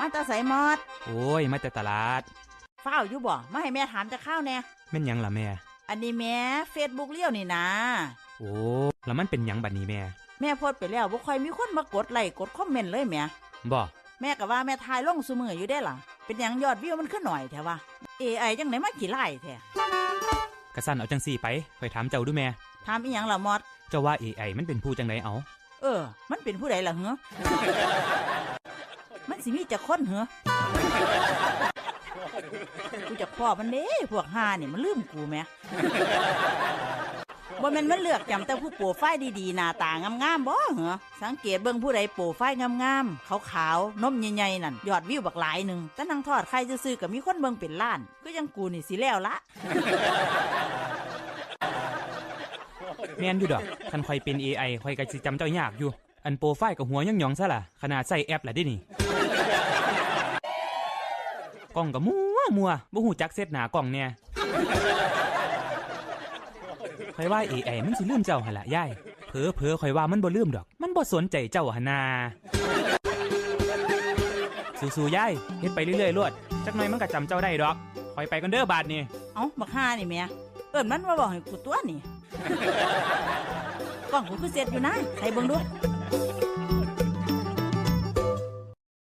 มาแตาใสมอด โอ้ย มาแต่ตลาดเฝ้าวอยู่บ่มาให้แม่ถามจะข้าวแน่แม่นหยังล่ะแม่ อันนี้แม่เฟซบุ๊กเลี้ยวนี่นะ โอ้แล้วมันเป็นหยังบัดนี้แม่ แม่โพสต์ไปแล้วบ่ค่อยมีคนมากดไลค์กดคอมเมนต์เลยแหม่บ่แม่ก็ว่าแม่ทายลงซุมืออยู่ได้ล่ะ เป็นหยังยอดวิวมันขึ้นหน่อยแท้วะ AI จังไหนมากี่ไล่แท้กระสันเอาจังสี่ไปคอยถามเจ้าดูแม่ ถามอีหยังล่ะมอด เจ้าว่า AI มันเป็นผู้จังไดเอา เออ มันเป็นผู้ใดล่ะเหรอมัน สิมีจะค้นเหรอกูจะพ่อมันเด้พวกหานี่มันลืมกูแหม่บ่แม่นมันเลือกจำแต่ผู้โปรไฟล์ดีๆหน้าตางามๆบ่เหรอสังเกตเบิ่งผู้ใดโปรไฟล์งามๆขาวๆนมใหญ่ๆนั่นยอดวิวบักหลายหนึงแต่นางทอดใครซื่อๆก็มีคนเบิ่งเป็นล้าน ก็ยังกูนี่สิแล้วละแม่นอยู่ดอกคันคอยเป็น AI คอยก็สิจำเจ้ายากอยู่ อันโปรไฟล์กับหัวย่องๆซะล่ะขนาดใส่แอปละเดินี่ กล้องก็มัวมัวบ่ฮู้จักเซตหน้ากล้องแน่คอยว่า AI มันสิลืมเจ้าหั่นล่ะยายเผลอเผลอๆคอยว่ามันบ่ลืมดอก มันบ่สนใจเจ้าหั่นนาสู้ๆยายเฮ็ดไปเรื่อยๆโลดจักหน่อยมันก็จำเจ้าได้ดอกคอยไปกันเด้อบาดนี้เอ้าบักห่านี่แม่เอิ้นมันมาบอกให้กูตัวนี่กล้องกูคือเสร็จอยู่นะใส่เบิ่งดู